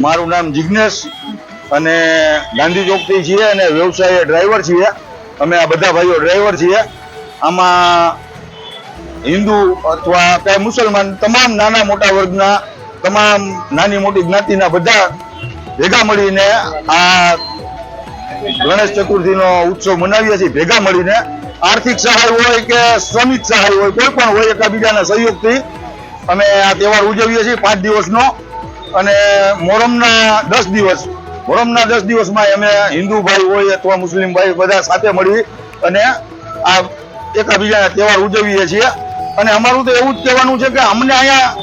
મારું નામ જિજ્ઞેશ અને ગાંધી ચોકથી છીએ અને વ્યવસાય ડ્રાઈવર છીએ. અમે આ બધા ભાઈઓ ડ્રાઈવર છીએ. આમાં હિન્દુ અથવા કઈ મુસલમાન તમામ નાના મોટા વર્ગના, તમામ નાની મોટી જ્ઞાતિના બધા ભેગા મળીને આ ગણેશ ચતુર્થીનો ઉત્સવ મનાવીએ છીએ. ભેગા મળીને આર્થિક સહાય હોય કે શ્રમિક સહાય હોય, કોઈ પણ હોય, એકબીજાના સહયોગથી અમે આ તહેવાર ઉજવીએ છીએ પાંચ દિવસનો. અને મોરમના દસ દિવસ મોરમના દસ દિવસમાં અમે હિન્દુ ભાઈ હોય અથવા મુસ્લિમ ભાઈ બધા સાથે મળી અને આ એકાબીજાના તહેવાર ઉજવીએ છીએ. અને અમારું તો એવું જ કહેવાનું છે કે અમને અહીંયા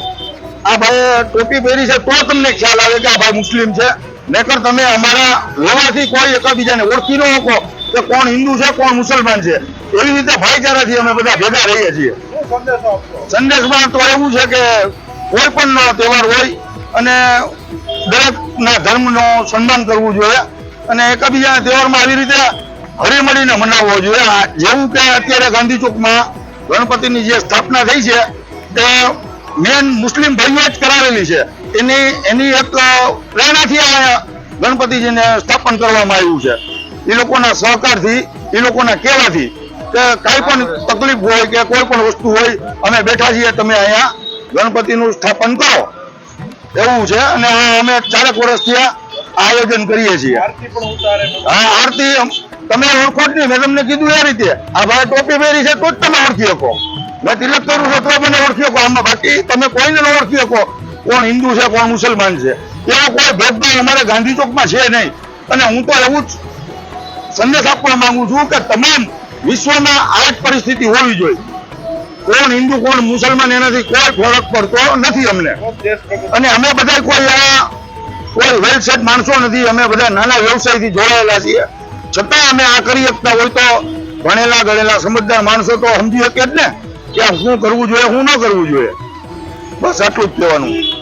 આ ભાઈ ટોપી પહેરી છે, તો તમને ખ્યાલ આવે કે આ ભાઈ મુસ્લિમ છે. નકર તમે અમારા લેવાથી કોઈ એકાબીજાને ઓળખી ન શકો કે કોણ હિન્દુ છે, કોણ મુસલમાન છે. એવી રીતે ભાઈચારાથી અમે બધા ભેગા રહીએ છીએ. સંદેશમાં તો એવું છે કે કોઈ પણ તહેવાર હોય અને દરેકના ધર્મનો સન્માન કરવું જોઈએ અને એકબીજાના તહેવારમાં આવી રીતે હળીમળીને મનાવવો જોઈએ. જેવું કે અત્યારે ગાંધી ચોકમાં ગણપતિની જે સ્થાપના થઈ છે, તે મેન મુસ્લિમ ભાઈઓ જ કરાવેલી છે. એની એની એક પ્રેરણાથી આ ગણપતિજીને સ્થાપન કરવામાં આવ્યું છે. એ લોકોના સહકારથી એ લોકોના કહેવાથી કે કાંઈ પણ તકલીફ હોય કે કોઈ પણ વસ્તુ હોય, અમે બેઠા છીએ, તમે અહીંયા ગણપતિનું સ્થાપન કરો. એવું છે? અને અમે ચારેક વર્ષથી આયોજન કરીએ છીએ. હા આરતી તમે ઓળખો જ નહીં. મેં તમને કીધું એ રીતે. આ ભાઈ ટોપી પહેરી છે તો જ તમે ઓળખી શકો. મેં તિલક કરું છું તો મને ઓળખી શકો. આમાં બાકી તમે કોઈને ન ઓળખી શકો કોણ હિન્દુ છે કોણ મુસલમાન છે. એવો કોઈ ભેદભાવ અમારે ગાંધી ચોકમાં છે નહીં. અને હું તો એવું જ સંદેશ આપવા માંગુ છું કે તમામ વિશ્વમાં આ જ પરિસ્થિતિ હોવી જોઈએ. કોણ હિન્દુ, કોણ મુસલમાન, એનાથી કોઈ ફરક પડતો નથી અમને. અને અમે બધા કોઈ આ કોઈ વેલ સેટ માણસો નથી, અમે બધા નાના વ્યવસાયથી જોડાયેલા છીએ. છતાં અમે આ કરી શકતા હોય તો ભણેલા, ગણેલા, સમજદાર માણસો તો સમજી શકે જ ને. કે શું કરવું જોઈએ, શું ન કરવું જોઈએ. બસ આટલું જ કહેવાનું.